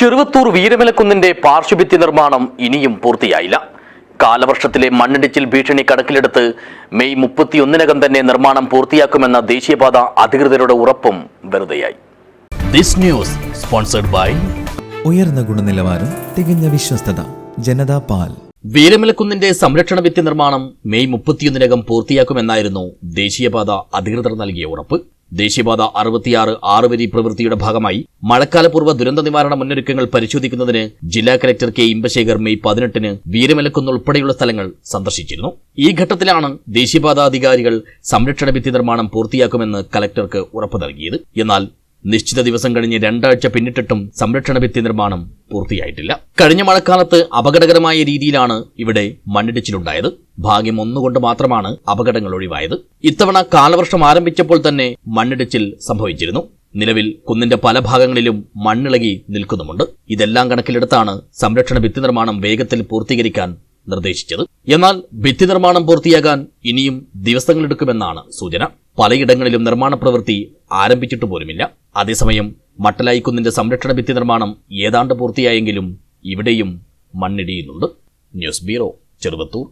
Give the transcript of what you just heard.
ചെറുവത്തൂർ വീരമലക്കുന്നിന്റെ പാർശ്വഭിത്തി നിർമ്മാണം ഇനിയും പൂർത്തിയായില്ല. കാലവർഷത്തിലെ മണ്ണിടിച്ചിൽ ഭീഷണി കണക്കിലെടുത്ത് മെയ് മുപ്പത്തിയൊന്നിനകം തന്നെ നിർമ്മാണം പൂർത്തിയാക്കുമെന്ന ദേശീയപാത അധികൃതരുടെ ഉറപ്പും വെറുതെയായി. ദിസ് ന്യൂസ് സ്പോൺസർഡ് ബൈ ഉയർന്ന ഗുണനിലവാരം തികഞ്ഞ വിശ്വസ്തത ജനതാ പാൽ. വീരമലക്കുന്നിന്റെ സംരക്ഷണ ഭിത്തി നിർമ്മാണം മെയ് മുപ്പത്തിയൊന്നിനകം പൂർത്തിയാക്കുമെന്നായിരുന്നു ദേശീയപാത അധികൃതർ നൽകിയ ഉറപ്പ്. ദേശീയപാത അറുപത്തിയാറ് ആറുവരി പ്രവൃത്തിയുടെ ഭാഗമായി മഴക്കാലപൂർവ ദുരന്ത നിവാരണ മുന്നൊരുക്കങ്ങൾ പരിശോധിക്കുന്നതിന് ജില്ലാ കലക്ടർ കെ ഇമ്പശേഖർ മെയ് പതിനെട്ടിന് വീരമലക്കുന്ന് ഉൾപ്പെടെയുള്ള സ്ഥലങ്ങൾ സന്ദർശിച്ചിരുന്നു. ഈ ഘട്ടത്തിലാണ് ദേശീയപാത അധികാരികൾ സംരക്ഷണ ഭിത്തി നിർമ്മാണം പൂർത്തിയാക്കുമെന്ന് കലക്ടർക്ക് ഉറപ്പ് നൽകിയത്. എന്നാൽ നിശ്ചിത ദിവസം കഴിഞ്ഞ് രണ്ടാഴ്ച പിന്നിട്ടിട്ടും സംരക്ഷണ ഭിത്തി നിർമ്മാണം പൂർത്തിയായിട്ടില്ല. കഴിഞ്ഞ മഴക്കാലത്ത് അപകടകരമായ രീതിയിലാണ് ഇവിടെ മണ്ണിടിച്ചിലുണ്ടായത്. ഭാഗ്യം ഒന്നുകൊണ്ട് മാത്രമാണ് അപകടങ്ങൾ ഒഴിവായത്. ഇത്തവണ കാലവർഷം ആരംഭിച്ചപ്പോൾ തന്നെ മണ്ണിടിച്ചിൽ സംഭവിച്ചിരുന്നു. നിലവിൽ കുന്നിന്റെ പല ഭാഗങ്ങളിലും മണ്ണിളകി നിൽക്കുന്നുമുണ്ട്. ഇതെല്ലാം കണക്കിലെടുത്താണ് സംരക്ഷണ ഭിത്തി നിർമ്മാണം വേഗത്തിൽ പൂർത്തീകരിക്കാൻ നിർദ്ദേശിച്ചത്. എന്നാൽ ഭിത്തി നിർമ്മാണം പൂർത്തിയാകാൻ ഇനിയും ദിവസങ്ങളെടുക്കുമെന്നാണ് സൂചന. പലയിടങ്ങളിലും നിർമ്മാണ പ്രവൃത്തി ആരംഭിച്ചിട്ടു പോലുമില്ല. അതേസമയം മട്ടലായിക്കുന്നിന്റെ സംരക്ഷണ ഭിത്തി നിർമ്മാണം ഏതാണ്ട് പൂർത്തിയായെങ്കിലും ഇവിടെയും മണ്ണിടിയുന്നുണ്ട്. News bureau Cheruvathur.